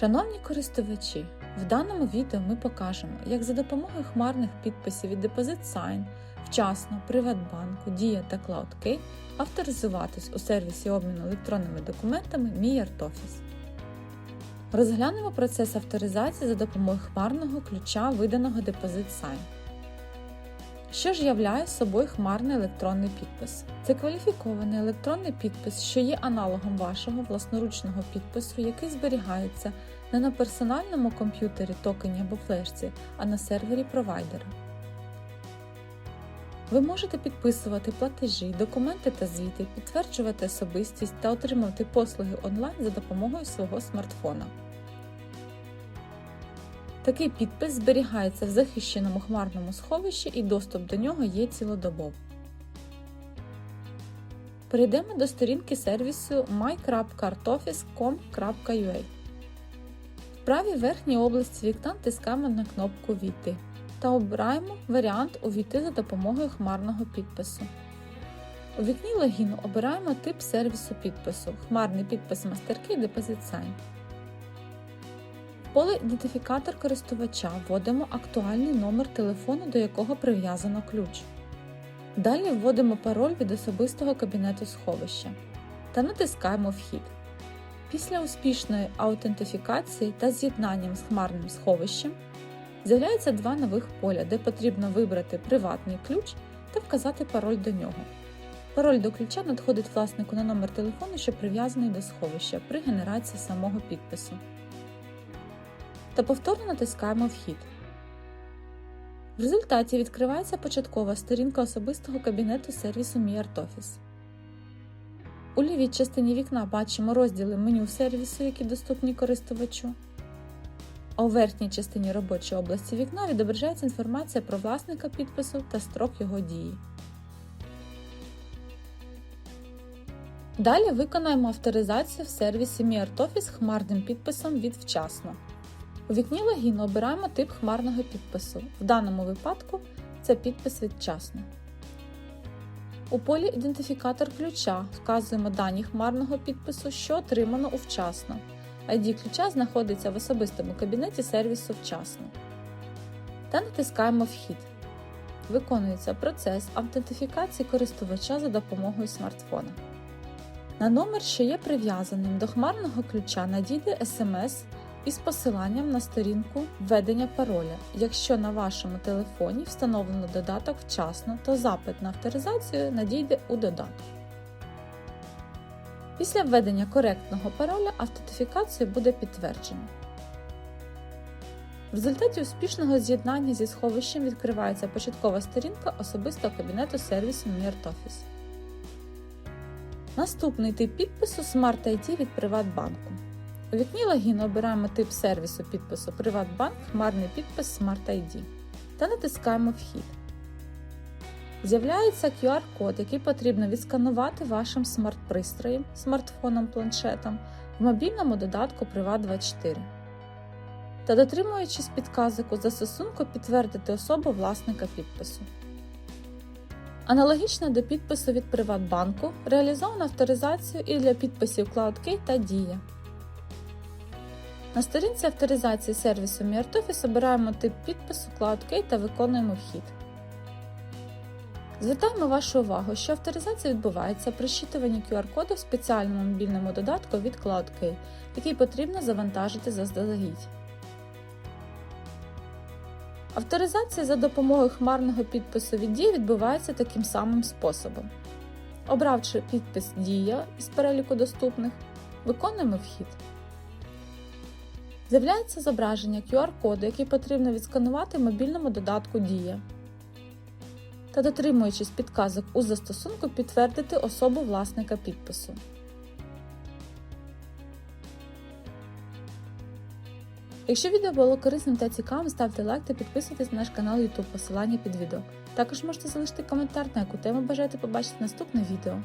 Шановні користувачі, в даному відео ми покажемо, як за допомогою хмарних підписів від DepositSign вчасно Приватбанку, Дія та CloudKey авторизуватись у сервісі обміну електронними документами MiArtOffice. Розглянемо процес авторизації за допомогою хмарного ключа, виданого Deposit Sign. Що ж являє собою хмарний електронний підпис? Це кваліфікований електронний підпис, що є аналогом вашого власноручного підпису, який зберігається не на персональному комп'ютері, токені або флешці, а на сервері провайдера. Ви можете підписувати платежі, документи та звіти, підтверджувати особистість та отримувати послуги онлайн за допомогою свого смартфона. Такий підпис зберігається в захищеному хмарному сховищі і доступ до нього є цілодобово. Перейдемо до сторінки сервісу my.artoffice.com.ua. В правій верхній області вікна тискаємо на кнопку Війти та обираємо варіант Увійти за допомогою хмарного підпису. У вікні логіну обираємо тип сервісу підпису Хмарний підпис MasterKey Deposit Sign. Поле Ідентифікатор користувача вводимо актуальний номер телефону, до якого прив'язано ключ. Далі вводимо пароль від особистого кабінету сховища та натискаємо Вхід. Після успішної аутентифікації та з'єднанням з хмарним сховищем з'являється два нових поля, де потрібно вибрати приватний ключ та вказати пароль до нього. Пароль до ключа надходить власнику на номер телефону, що прив'язаний до сховища при генерації самого підпису. Та повторно натискаємо Вхід. В результаті відкривається початкова сторінка особистого кабінету сервісу MiArtOffice. У лівій частині вікна бачимо розділи меню сервісу, які доступні користувачу. А у верхній частині робочої області вікна відображається інформація про власника підпису та строк його дії. Далі виконаємо авторизацію в сервісі MiArtOffice хмарним підписом від вчасно. У вікні логіну обираємо тип хмарного підпису. В даному випадку це підпис від вчасно. У полі Ідентифікатор ключа вказуємо дані хмарного підпису, що отримано у вчасно. ID ключа знаходиться в особистому кабінеті сервісу вчасно. Та натискаємо Вхід. Виконується процес автентифікації користувача за допомогою смартфона. На номер, що є прив'язаним до хмарного ключа, надійде SMS із посиланням на сторінку введення пароля. Якщо на вашому телефоні встановлено додаток вчасно, то запит на авторизацію надійде у додаток. Після введення коректного пароля автентифікація буде підтверджена. В результаті успішного з'єднання зі сховищем відкривається початкова сторінка особистого кабінету сервісу MiArtOffice. Наступний тип підпису Smart ID від Приватбанку. У вікні логіну обираємо тип сервісу підпису Приватбанк, хмарний підпис Smart ID та натискаємо Вхід. З'являється QR-код, який потрібно відсканувати вашим смарт-пристроєм, смартфоном, планшетом в мобільному додатку Privat24 та дотримуючись підказок у застосунку підтвердити особу власника підпису. Аналогічно до підпису від Приватбанку реалізовано авторизацію і для підписів CloudKey та Дія. На сторінці авторизації сервісу MiArtOffice обираємо тип підпису CloudKey та виконуємо вхід. Звертаємо вашу увагу, що авторизація відбувається при щитуванні QR-коду в спеціальному мобільному додатку від CloudKey, який потрібно завантажити заздалегідь. Авторизація за допомогою хмарного підпису від Дії відбувається таким самим способом. Обравши підпис Дія із переліку доступних, виконуємо вхід. З'являється зображення QR-коду, який потрібно відсканувати мобільному додатку Дія. Та дотримуючись підказок у застосунку, підтвердити особу власника підпису. Якщо відео було корисним та цікавим, ставте лайк та підписуйтесь на наш канал YouTube, посилання під відео. Також можете залишити коментар, на яку тему бажаєте побачити наступне відео.